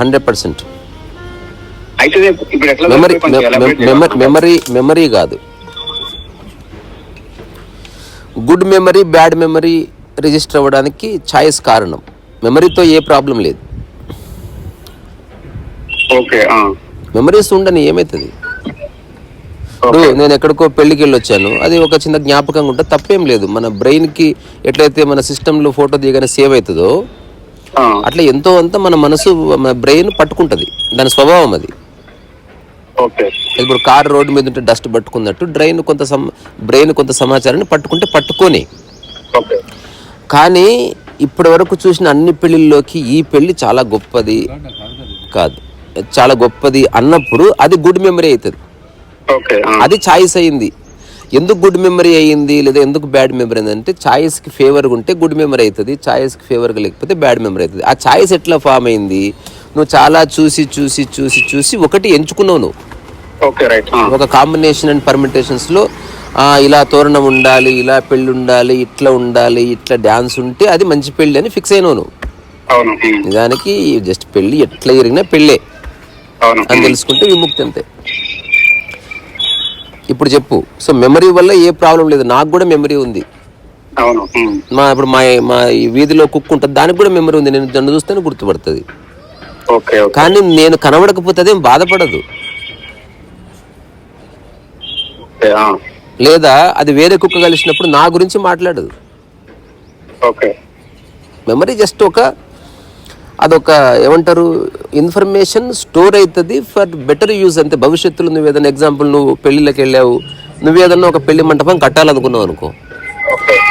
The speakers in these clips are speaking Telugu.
Hundred percent. మెమరీ? మెమరీ కాదు. Good memory bad memory register అవ్వడానికి ఛాయిస్ కారణం. మెమరీతో ఏ ప్రాబ్లం లేదు. మెమరీస్ ఉండని ఏమవుతుంది ఇప్పుడు నేను ఎక్కడికో పెళ్ళికి వెళ్ళి వచ్చాను అది ఒక చిన్న జ్ఞాపకంగా ఉంటే తప్పేం లేదు. మన బ్రెయిన్కి ఎట్లయితే మన సిస్టంలో ఫోటో దిగానే సేవ్ అవుతుందో. అట్లా ఎంతో అంత మన మనసు మన బ్రెయిన్ పట్టుకుంటుంది. దాని స్వభావం అది. ఇప్పుడు కారు రోడ్డు మీద ఉంటే డస్ట్ పట్టుకున్నట్టు డ్రైన్ కొంత బ్రెయిన్ కొంత సమాచారాన్ని పట్టుకుంటే పట్టుకొని. కానీ ఇప్పటి వరకు చూసిన అన్ని పెళ్ళిళ్ళలోకి ఈ పెళ్ళి చాలా గొప్పది కాదు. చాలా గొప్పది అన్నప్పుడు అది గుడ్ మెమరీ అవుతుంది. అది ఛాయిస్ అయింది. ఎందుకు గుడ్ మెమరీ అయ్యింది లేదా ఎందుకు బ్యాడ్ మెమరీ అయింది అంటే ఛాయిస్కి ఫేవర్గా ఉంటే గుడ్ మెమరీ అవుతుంది ఛాయిస్కి ఫేవర్గా లేకపోతే బ్యాడ్ మెమరీ అవుతుంది. ఆ ఛాయిస్ ఎట్లా ఫామ్ అయింది? నువ్వు చాలా చూసి చూసి చూసి చూసి ఒకటి ఎంచుకున్నావు నువ్వు. ఓకే రైట్ ఆ. ఒక కాంబినేషన్ అండ్ పర్మిటేషన్స్లో ఇలా తోరణం ఉండాలి ఇలా పెళ్ళి ఉండాలి ఇట్లా ఉండాలి ఇట్లా డ్యాన్స్ ఉంటే అది మంచి పెళ్ళి అని ఫిక్స్ అయినావు నువ్వు. నిజానికి జస్ట్ పెళ్ళి ఎట్లా ఎరిగినా పెళ్ళే. అని. తెలుసుకుంటే విముక్తి అంతే. ఇప్పుడు చెప్పు. సో మెమరీ వల్ల ఏ ప్రాబ్లం లేదు. నాకు కూడా మెమరీ ఉంది. మా ఇప్పుడు మా మా ఈ వీధిలో కుక్క ఉంటుంది. దానికి కూడా మెమరీ ఉంది. నేను దాన్ని చూస్తేనే గుర్తుపడుతుంది. కానీ నేను కనబడకపోతే అదేం బాధపడదు. లేదా అది వేరే కుక్క కలిసినప్పుడు నా గురించి మాట్లాడదు. మెమరీ జస్ట్ ఒక అదొక ఏమంటారు ఇన్ఫర్మేషన్ స్టోర్ అవుతుంది ఫర్ బెటర్ యూజ్ అంతే. భవిష్యత్తులో నువ్వు ఏదైనా ఎగ్జాంపుల్ నువ్వు పెళ్ళిళ్ళకి వెళ్ళావు నువ్వు ఏదన్నా ఒక పెళ్ళి మంటపం కట్టాలనుకున్నావు అనుకో.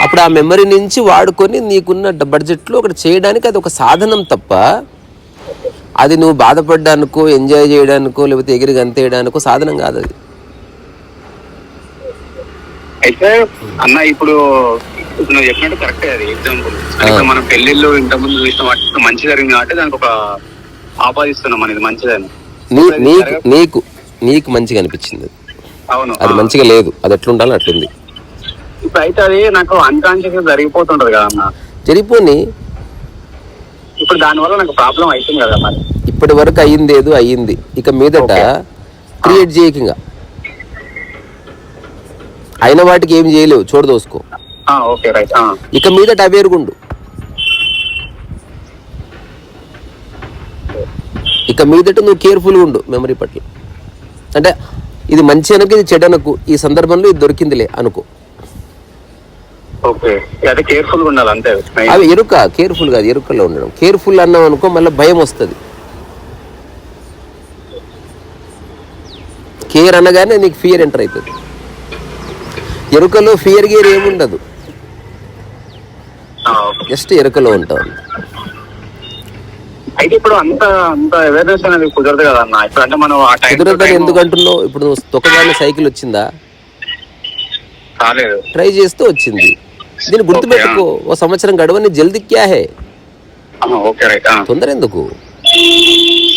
అప్పుడు ఆ మెమరీ నుంచి వాడుకొని నీకున్న బడ్జెట్లో ఒకటి చేయడానికి అది ఒక సాధనం తప్ప అది నువ్వు బాధపడ్డానికో ఎంజాయ్ చేయడానికో లేకపోతే ఎగిరి గంతేయడానికో సాధనం కాదు అది అయితే అన్న ఇప్పుడు ఇప్పుడు నువ్వు చెప్పినట్టు కరెక్టే అది ఎగ్జాంపుల్ అంటే మనం పెళ్ళిళ్ళు ఇంతకుముందు చూసిన వాటి మంచి జరిగింది కాబట్టి దానికి ఒక ఆపాదిస్తున్నాం మనం ఇది మంచిదని. నీకు నీకు నీకు మంచిగా అనిపించింది. అవును. అది. మంచిగా లేదు అది ఎట్లుండాలి అట్లుంది. ఇప్పుడు అయితే అది నాకు అన్కాన్షియస్ జరిగిపోతుంటది కదా అన్న. జరిగిపోని. ఇప్పుడు దానివల్ల నాకు ప్రాబ్లం అవుతుంది కదా మరి. ఇప్పటి వరకు అయ్యింది ఏదో అయ్యింది. ఇక మీదట క్రియేట్ చేయకంగా. అయిన వాటికి ఏం చేయలేవు చూడ దోసుకో. ఆ, ఓకే రైట్. ఇక మీదట అవేరుగుండు ఇక మీదట నువ్వు కేర్ఫుల్గా ఉండు మెమరీ పట్ల. అంటే ఇది మంచి అనకు ఇది చెడనకు ఈ సందర్భంలో ఇది దొరికిందిలే అనుకో. అవి ఎరుక కేర్ఫుల్ కాదు ఎరుకలో ఉండడం. కేర్ఫుల్ అన్నాం అనుకో మళ్ళీ భయం వస్తుంది. కేర్ అనగానే నీకు ఫియర్ ఎంటర్ అవుతుంది ఎరుకలో ఫియర్ గేర్ ఏముండదు. జస్ట్ ఎరుకలో ఉంటాం. అయితే ఇప్పుడు అంత అంత అవేర్నెస్ అనేది కుదరదు కదా అన్న ఇప్పుడు అంటే మనం ఆ టైం కుదరదని ఎందుకు అంటున్నావు ఇప్పుడు నువ్వు తొక్కగానే సైకిల్ వచ్చిందా? కాలేదు ట్రై చేస్తే వచ్చింది. దీన్ని గుర్తుపెట్టుకో. ఓ సంవత్సరం గడవని జల్దీ క్యా హే? Okay right. తొందర ఎందుకు?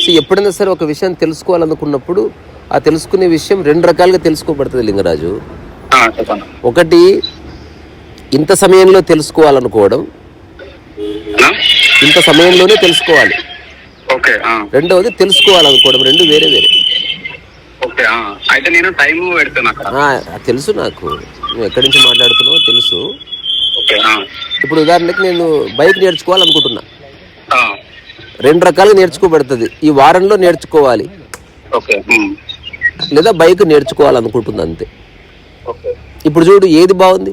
సో ఎప్పుడైనా సరే ఒక విషయం తెలుసుకోవాలనుకున్నప్పుడు ఆ తెలుసుకునే విషయం రెండు రకాలుగా తెలుసుకోబడుతుంది లింగరాజు. ఒకటి ఇంత సమయంలో తెలుసుకోవాలనుకోవడం? ఇంత సమయంలోనే తెలుసుకోవాలి. ఓకే రెండవది తెలుసుకోవాలనుకోవడం రెండు వేరే వేరే. అయితే నేను టైం తెలుసు నాకు. నువ్వు ఎక్కడి నుంచి మాట్లాడుతున్నావో తెలుసు. ఇప్పుడు ఉదాహరణకి నేను బైక్ నేర్చుకోవాలనుకుంటున్నా. రెండు రకాలుగా నేర్చుకోబడుతుంది. ఈ వారంలో నేర్చుకోవాలి. లేదా బైక్ నేర్చుకోవాలనుకుంటుంది అంతే. ఓకే. ఇప్పుడు చూడు ఏది బాగుంది?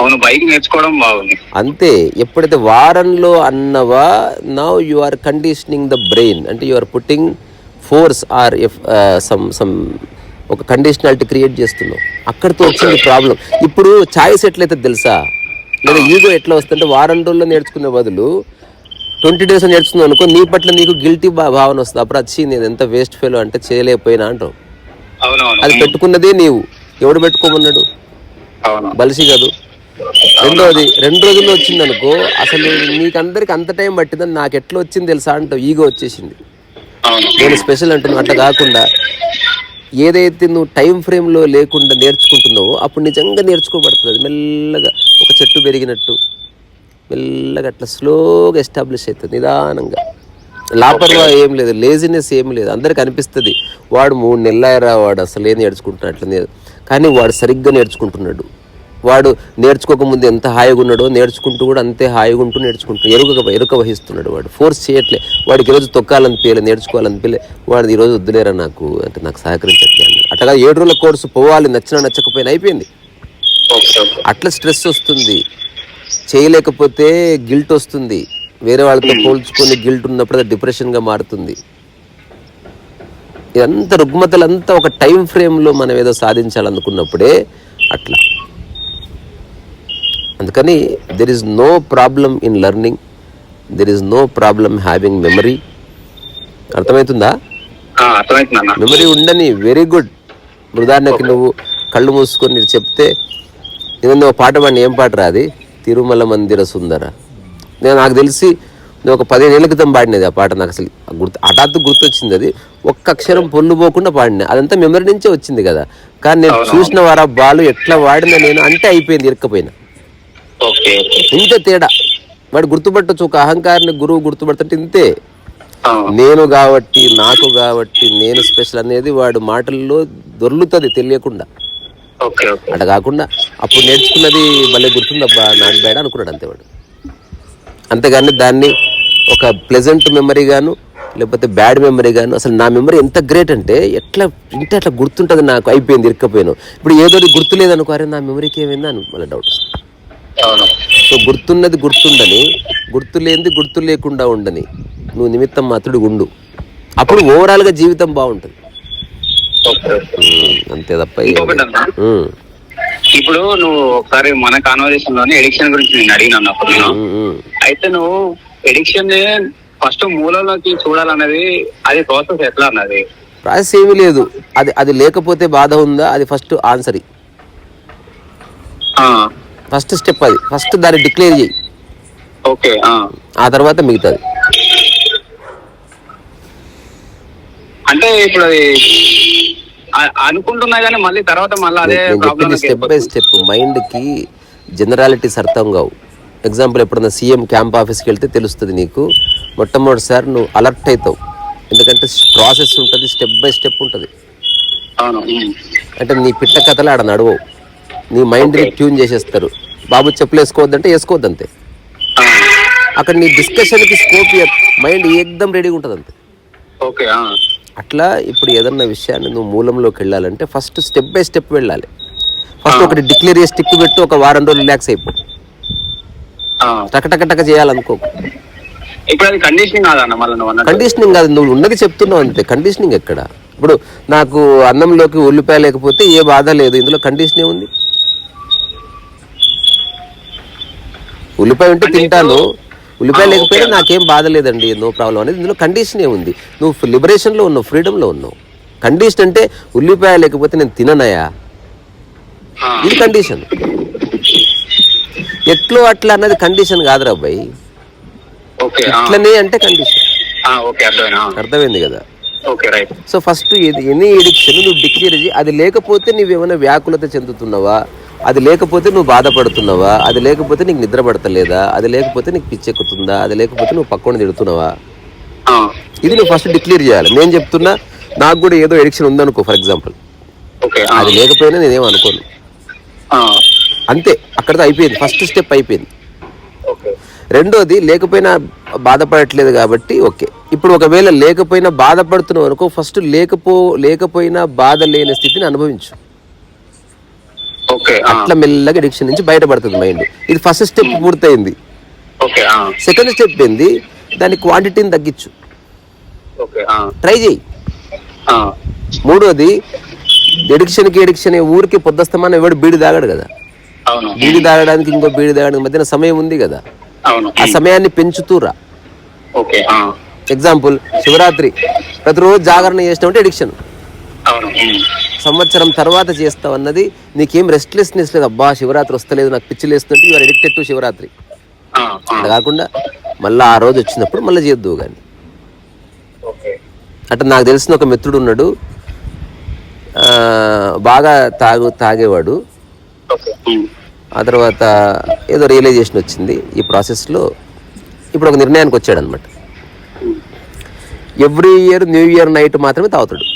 అవును బైక్ నేర్చుకోవడం బాగుంది. అంతే ఎప్పుడైతే వారంలో అన్నవా now you are conditioning the brain అంటే you are putting force or of some some ఒక కండిషనాలిటీ క్రియేట్ చేస్తున్నావు. అక్కడితో వచ్చింది ప్రాబ్లం ఇప్పుడు ఛాయిస్ ఎట్లయితే తెలుసా? లేదా ఈగో ఎట్లా వస్తుంటే వారం రోజుల్లో నేర్చుకునే బదులు ట్వంటీ డేస్ నేర్చుకున్నావు అనుకో నీ పట్ల నీకు గిల్టీ భావన వస్తుంది. అప్పుడు వచ్చి నేను ఎంత వేస్ట్ ఫెయిల్ అంటే చేయలేకపోయినా అంటావు. అది పెట్టుకున్నదే నీవు. ఎవడు పెట్టుకోమన్నాడు? బలిసి కాదు. రెండోది రెండు రోజుల్లో వచ్చింది అనుకో అసలు నీకు అందరికి అంత టైం పట్టిందని నాకు ఎట్లా వచ్చింది తెలుసా అంటావు ఈగో వచ్చేసింది. నేను స్పెషల్ అంటున్నా అట్లా కాకుండా ఏదైతే నువ్వు టైం ఫ్రేమ్లో లేకుండా నేర్చుకుంటున్నావో అప్పుడు నిజంగా నేర్చుకోబడుతుంది. మెల్లగా ఒక చెట్టు పెరిగినట్టు మెల్లగా అట్లా స్లోగా ఎస్టాబ్లిష్ అవుతుంది నిదానంగా. లాపర్వా ఏం లేదు లేజినెస్ ఏం లేదు. అందరికి అనిపిస్తుంది వాడు మూడు నెలలరా వాడు అసలు ఏం నేర్చుకుంటున్నట్లు కానీ వాడు సరిగ్గా నేర్చుకుంటున్నాడు. వాడు నేర్చుకోకముందు ఎంత హాయిగా ఉన్నాడో నేర్చుకుంటూ కూడా అంతే హాయిగా ఉంటూ నేర్చుకుంటూ ఎరుక ఎరుక వహిస్తున్నాడు వాడు. ఫోర్స్ చేయట్లే. వాడికి ఈరోజు తొక్కాలనిపించలే నేర్చుకోవాలనిపించలే వాడు ఈరోజు వద్దులేరా నాకు? అంటే నాకు సహకరించట్లే అన్నాడు. అట్టగా ఏడు రోజుల కోర్సు పోవాలి నచ్చినా నచ్చకపోయినా అయిపోయింది. అట్లా స్ట్రెస్ వస్తుంది. చేయలేకపోతే గిల్ట్ వస్తుంది. వేరే వాళ్ళతో పోల్చుకొని గిల్ట్ ఉన్నప్పుడు అది డిప్రెషన్గా మారుతుంది. ఇదంతా రుగ్మతలంతా ఒక టైం ఫ్రేమ్లో మనం ఏదో సాధించాలనుకున్నప్పుడే అట్లా. అందుకని there is no problem in learning there is no problem having memory అర్థమవుతుందా మెమరీ ఉండని వెరీ గుడ్ ఉదాహరణకి నువ్వు కళ్ళు మూసుకొని చెప్తే నేను ఒక పాట పాడిన ఏం పాట రాది తిరుమల మందిర సుందర. నేను నాకు తెలిసి నేను ఒక పదిహేను ఏళ్ళ క్రితం పాడినది ఆ పాట నాకు అసలు గుర్తు హఠాత్తు గుర్తొచ్చింది అది. ఒక్క అక్షరం పొల్లు పోకుండా పాడిన అదంతా మెమరీ నుంచే వచ్చింది కదా. కానీ నేను చూసిన వారా బాలు ఎట్లా వాడినా నేను అంటే అయిపోయింది ఇరక్కపోయినా. ఇంతే తేడా. వాడు గుర్తుపట్టచ్చు ఒక అహంకారాన్ని గురువు గుర్తుపడుతుంటే ఇంతే నేను కాబట్టి నాకు కాబట్టి నేను స్పెషల్ అనేది వాడు మాటల్లో దొర్లుతుంది తెలియకుండా. అట్లా కాకుండా అప్పుడు నేర్చుకున్నది భలే గుర్తుందబ్బా నాట్ బ్యాడ్ అనుకున్నాడు అంతే వాడు. అంతేగాని దాన్ని ఒక ప్లెజెంట్ మెమరీ గాను లేకపోతే బ్యాడ్ మెమరీ గాను అసలు నా మెమరీ ఎంత గ్రేట్ అంటే ఎట్లా ఇంటే అట్లా గుర్తుంటుంది నాకు అయిపోయింది ఇరుక్కపోయాను. ఇప్పుడు ఏదో గుర్తులేదనుకో అరే నా మెమరీకి ఏమైందా అని మళ్ళీ డౌట్ వస్తుంది. సో గుర్తున్నది గుర్తుండని గుర్తు లేనిది గుర్తు లేకుండా ఉండని. నువ్వు నిమిత్తం మాత్రుడు ఉండు. అప్పుడు ఓవరాల్గా జీవితం బాగుంటుంది. అంతే తప్ప ఇప్పుడు నువ్వు ఒకసారి మన కాన్వర్జేషన్లోనే ఎడిక్షన్ గురించి నేను అడిగినాను అప్పుడు నేను. అయితే నువ్వు ఎడిక్షన్ ఫస్ట్ మూలంలోకి చూడాలన్నది అది ప్రాసెస్ ఎట్లా అన్నది? ప్రాసెస్ ఏమీ లేదు. అది అది లేకపోతే బాధ ఉందా? అది ఫస్ట్ ఆన్సర్. ఆ, ఫస్ట్ స్టెప్ అది. ఫస్ట్ దాన్ని డిక్లేర్ చేయి. ఓకే ఆ. తర్వాత మిగతాది. అంటే ఇప్పుడు అది అనుకుంటున్నా కానీ మళ్ళీ తర్వాత మళ్ళీ అదే ప్రాబ్లం స్టెప్ బై స్టెప్ మైండ్కి జనరాలిటీస్ అర్థం కావు. ఎగ్జాంపుల్ ఎప్పుడన్నా సీఎం క్యాంప్ ఆఫీస్కి వెళ్తే తెలుస్తుంది నీకు మొట్టమొదటిసారి నువ్వు అలర్ట్ అవుతావు ఎందుకంటే ప్రాసెస్ ఉంటుంది స్టెప్ బై స్టెప్ ఉంటుంది. అంటే నీ పిట్ట కథలు ఆడ నడవవు. నీ మైండ్ని ట్యూన్ చేసేస్తారు. బాబు చెప్పులు వేసుకోవద్దంటే వేసుకోవద్దు అంతే అక్కడ నీ డిస్కషన్కి స్కోప్ మైండ్ ఏకదం రెడీగా ఉంటుంది అంతే ఓకే. అట్లా ఇప్పుడు ఏదన్నా విషయాన్ని నువ్వు మూలంలోకి వెళ్ళాలంటే ఫస్ట్ స్టెప్ బై స్టెప్ వెళ్ళాలి. ఫస్ట్ ఒకటి డిక్లేర్ చేసి టిక్ పెట్టు ఒక వారం రోజులు రిలాక్స్ అయిపో. ఆ. టక టక టక చేయాలనుకో కండిషనింగ్ కాదు నువ్వు ఉన్నది చెప్తున్నావు అంతే. కండిషనింగ్ ఎక్కడ? ఇప్పుడు నాకు అన్నంలోకి ఉల్లిపాయ లేకపోతే ఏ బాధ లేదు. ఇందులో కండిషన్ ఏముంది ఉల్లిపాయ ఉంటే తింటాను. ఉల్లిపాయ లేకపోయినా. నాకేం బాధ లేదండి నో ప్రాబ్లం అనేది. ఇందులో కండిషన్ ఏముంది? నువ్వు లిబరేషన్లో ఉన్నావు ఫ్రీడంలో ఉన్నావు. కండిషన్ అంటే ఉల్లిపాయ లేకపోతే నేను తిననయా. ఇది కండిషన్ ఎట్లో అట్లా అన్నది కండిషన్ కాదురా అబ్బాయి. ఇట్లనే అంటే కండిషన్ అర్థమైంది కదా? సో ఫస్ట్ ఎనీ ఎడిక్షన్ నువ్వు డిక్లేర్ చేయి. అది లేకపోతే నువ్వేమైనా వ్యాకులత చెందుతున్నావా? అది లేకపోతే నువ్వు బాధపడుతున్నావా? అది లేకపోతే నీకు నిద్ర పడతలేదా? అది లేకపోతే నీకు పిచ్చెక్కుతుందా అది లేకపోతే నువ్వు పక్కన తిడుతున్నావా. ఇది నువ్వు ఫస్ట్ డిక్లేర్ చేయాలి. నేను చెప్తున్నా నాకు కూడా ఏదో ఎడిక్షన్ ఉందనుకో ఫర్ ఎగ్జాంపుల్. అది లేకపోయినా నేనేం అనుకోను. అంతే అక్కడితో అయిపోయింది. ఫస్ట్ స్టెప్ అయిపోయింది. రెండోది లేకపోయినా బాధపడట్లేదు కాబట్టి ఓకే. ఇప్పుడు ఒకవేళ లేకపోయినా బాధపడుతున్నావు అనుకో ఫస్ట్ లేకపో లేకపోయినా బాధ లేని స్థితిని అనుభవించు. అట్లా మెల్లగా ఎడిక్షన్ నుంచి బయటపడుతుంది మైండ్ ఇది ఫస్ట్ స్టెప్ పూర్తయింది. ఓకే ఆ. సెకండ్ స్టెప్ ఏంది? దాని క్వాంటిటీని తగ్గించు. ట్రై చేయి. ఆ. మూడోది ఎడిక్షన్కి ఎడిక్షన్ ఊరికి పొద్దస్తమానం ఎవడు బీడి తాగాడు కదా. బీడి తాగడానికి ఇంకో బీడి తాగడానికి మధ్యన సమయం ఉంది కదా. ఆ సమయాన్ని పెంచుతూరా. ఎగ్జాంపుల్ శివరాత్రి. ప్రతిరోజు జాగరణ చేసినామంటే ఎడిక్షన్. సంవత్సరం తర్వాత చేస్తావు అన్నది నీకేం రెస్ట్లెస్నెస్ లేదు. అబ్బా శివరాత్రి వస్తలేదు నాకు పిచ్చి లేస్తుంటే you are addicted to Shivaratri. అలా కాకుండా మళ్ళీ ఆ రోజు వచ్చినప్పుడు మళ్ళీ చేద్దువు కానీ. ఓకే. అంటే నాకు తెలిసిన ఒక మిత్రుడు ఉన్నాడు. ఆ, బాగా తాగు తాగేవాడు. ఆ తర్వాత ఏదో రియలైజేషన్ వచ్చింది. ఈ ప్రాసెస్లో ఇప్పుడు ఒక నిర్ణయానికి వచ్చాడు అనమాట every year new year night మాత్రమే తాగుతాడు.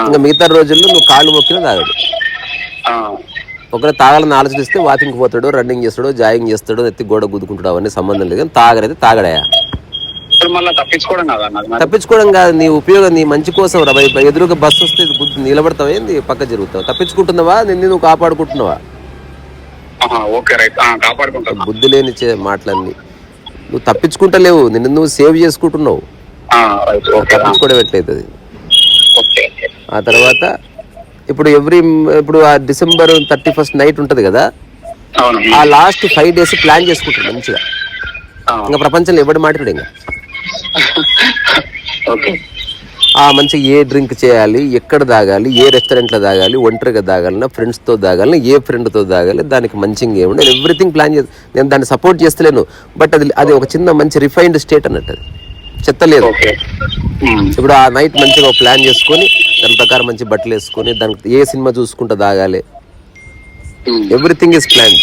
ఇంకా మిగతా రోజుల్లో నువ్వు కాళ్ళు మొక్కినా తాగడు. ఒకవేళ తాగాలని ఆలోచిస్తే వాకింగ్కి పోతాడు రన్నింగ్ చేస్తాడు జాగింగ్ చేస్తాడు ఎత్తి గోడ గుద్దుకుంటాడు అవన్నీ సంబంధం లేదు కానీ తాగడైతే తాగడాయా? తప్పించుకోవడం కాదు నీ ఉపయోగం నీ మంచి కోసం రా ఎదురుగా బస్సు వస్తే నిలబడతావా ఏంది? పక్క జరుగుతావు? తప్పించుకుంటున్నావా? నిన్ను నువ్వు కాపాడుకుంటున్నావా? బుద్ధి లేని మాటలన్నీ. నువ్వు తప్పించుకుంటలేవు నిన్ను నువ్వు సేవ్ చేసుకుంటున్నావు. తప్పించుకోవడం ఎట్లయితుంది? ఓకే. ఆ తర్వాత ఇప్పుడు ఎవ్రీ ఇప్పుడు ఆ డిసెంబర్ థర్టీ ఫస్ట్ నైట్ ఉంటుంది కదా? ఆ లాస్ట్ ఫైవ్ డేస్ ప్లాన్ చేసుకుంటాడు మంచిగా. ఇంకా ప్రపంచంలో ఎవడు మాట్లాడు ఇంకా? ఆ మంచిగా ఏ డ్రింక్ చేయాలి ఎక్కడ తాగాలి ఏ రెస్టారెంట్లో తాగాలి ఒంటరిగా తాగాలన్నా ఫ్రెండ్స్తో తాగాలి ఏ ఫ్రెండ్తో తాగాలి దానికి మంచిగా ఏముండే ఎవ్రీథింగ్ ప్లాన్ చేసి నేను దాన్ని సపోర్ట్ చేస్తలేను. బట్ అది అది ఒక చిన్న మంచి రిఫైన్డ్ స్టేట్ అన్నట్టు అది. చెత్త లేదు ఇప్పుడు ఆ నైట్ మంచిగా ప్లాన్ చేసుకొని దాని ప్రకారం మంచి బట్టలు వేసుకొని దానికి ఏ సినిమా చూసుకుంటూ తాగాలి. ఎవ్రీథింగ్ ఇస్ ప్లాన్డ్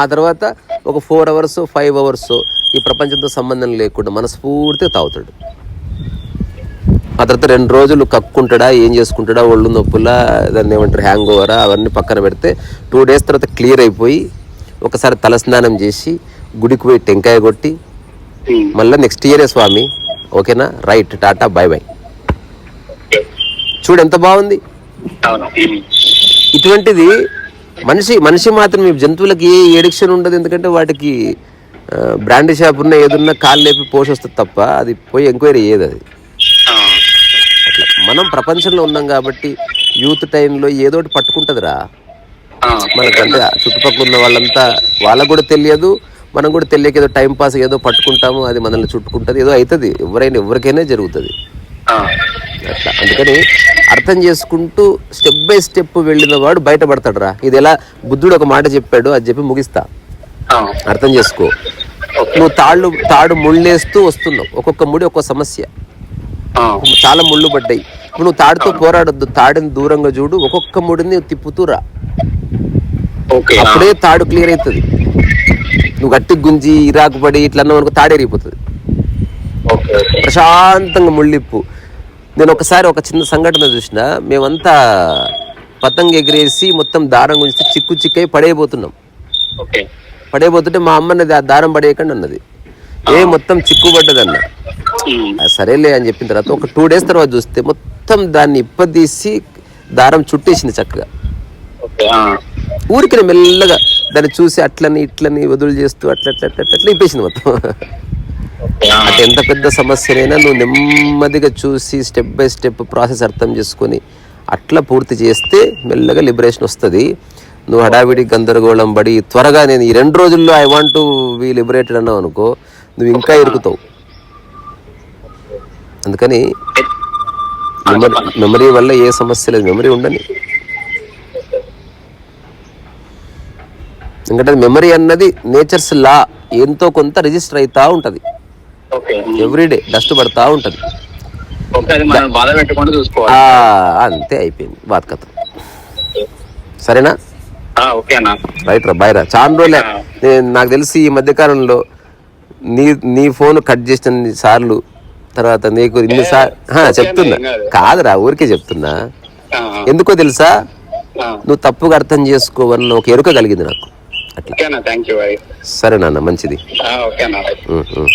ఆ తర్వాత ఒక ఫోర్ అవర్స్ ఫైవ్ అవర్స్ ఈ ప్రపంచంతో సంబంధం లేకుండా మనస్ఫూర్తిగా తాగుతాడు. ఆ తర్వాత రెండు రోజులు కక్కుంటాడా ఏం చేసుకుంటాడా ఒళ్ళు నొప్పులా దాన్ని ఏమంటారు హ్యాంగ్ ఓవరా అవన్నీ పక్కన పెడితే టూ డేస్ తర్వాత క్లియర్ అయిపోయి ఒకసారి తలస్నానం చేసి గుడికి పోయి టెంకాయ కొట్టి మళ్ళీ నెక్స్ట్ ఇయరే స్వామి. ఓకేనా? Right tata bye bye okay. చూడు ఎంత బాగుంది. ఉమ్, ఇటువంటిది మనిషి మనిషి మాత్రం ఈ జంతువులకి ఏ ఎడిక్షన్ ఉండదు. ఎందుకంటే వాటికి బ్రాండీ షాప్ ఉన్న ఏదున్నా కాళ్ళు లేపి పోషొస్తుంది తప్ప అది పోయి ఎంక్వైరీ ఏది అది. అట్లా మనం ప్రపంచంలో ఉన్నాం కాబట్టి యూత్ టైంలో ఏదో ఒకటి పట్టుకుంటుందిరా. మనకంటే చుట్టుపక్కల ఉన్న వాళ్ళంతా వాళ్ళకు కూడా తెలియదు మనం కూడా తెలియక ఏదో టైం పాస్ ఏదో పట్టుకుంటాము అది మనల్ని చుట్టుకుంటుంది ఏదో అవుతుంది ఎవరైనా ఎవరికైనా జరుగుతుంది. అట్లా. అందుకని అర్థం చేసుకుంటూ స్టెప్ బై స్టెప్ వెళ్ళిన వాడు బయటపడతాడు రా ఇది ఎలా బుద్ధుడు ఒక మాట చెప్పాడు అది చెప్పి ముగిస్తా. అర్థం చేసుకో. నువ్వు తాళ్ళు తాడు ముళ్ళేస్తూ వస్తున్నావు. ఒక్కొక్క ముడి ఒక్కొక్క సమస్య. చాలా ముళ్ళు పడ్డాయి. నువ్వు తాడుతో పోరాడొద్దు. తాడిని దూరంగా చూడు ఒక్కొక్క ముడిని తిప్పుతూ రా. అప్పుడే తాడు క్లియర్ అవుతుంది. నువ్వు గట్టి గుంజి ఇరాకు పడి ఇట్లా అన్నావు అనుకో తాడేరిగిపోతుంది ప్రశాంతంగా ముళ్ళిప్పు. నేను ఒకసారి ఒక చిన్న సంఘటన చూసిన. మేమంతా పతంగ ఎగిరేసి మొత్తం దారం గుంజితే చిక్కు చిక్కై పడేయబోతున్నాం. పడేయబోతుంటే మా అమ్మన్నది ఆ దారం పడేయకండి అన్నది. ఏ మొత్తం చిక్కుబడ్డదన్న సరేలే అని చెప్పిన తర్వాత ఒక టూ డేస్ తర్వాత చూస్తే మొత్తం దాన్ని ఇప్పదీసి దారం చుట్టేసింది చక్కగా. ఊరికి మెల్లగా దాన్ని చూసి అట్లని ఇట్లని వదులు చేస్తూ అట్లా అట్లా అట్లా అట్లా ఇప్పేసింది మొత్తం. అంటే ఎంత పెద్ద సమస్యనైనా నువ్వు నెమ్మదిగా చూసి స్టెప్ బై స్టెప్ ప్రాసెస్ అర్థం చేసుకొని అట్లా పూర్తి చేస్తే మెల్లగా లిబరేషన్ వస్తుంది. నువ్వు హడావిడి గందరగోళం పడి త్వరగా నేను ఈ రెండు రోజుల్లో I want to we liberated అన్నావు అనుకో నువ్వు ఇంకా ఇరుకుతావు. అందుకని మెమరీ మెమరీ వల్ల ఏ సమస్య లేదు. మెమరీ ఉండని. ఎందుకంటే మెమరీ అన్నది నేచర్స్ లా ఎంతో కొంత రిజిస్టర్ అవుతా ఉంటుంది. ఎవ్రీడే డస్ట్ పడతా ఉంటుంది. అంతే అయిపోయింది. బాత్ కథ. సరేనా? రైట్ రా బాయ్ రా. చాలా రోజులే. నాకు తెలిసి ఈ మధ్యకాలంలో నీ నీ ఫోన్ కట్ చేసిన సార్లు తర్వాత నీకు ఇన్ని సార్లు చెప్తున్నా. కాదురా ఊరికే చెప్తున్నా. ఎందుకో తెలుసా? నువ్వు తప్పుగా అర్థం చేసుకోవన్న ఒక ఎరుక కలిగింది నాకు. అట్లా ఓకే అన్న థ్యాంక్ యూ సరే నాన్న మంచిది. ఓకే అన్న. ఉం, ఉం.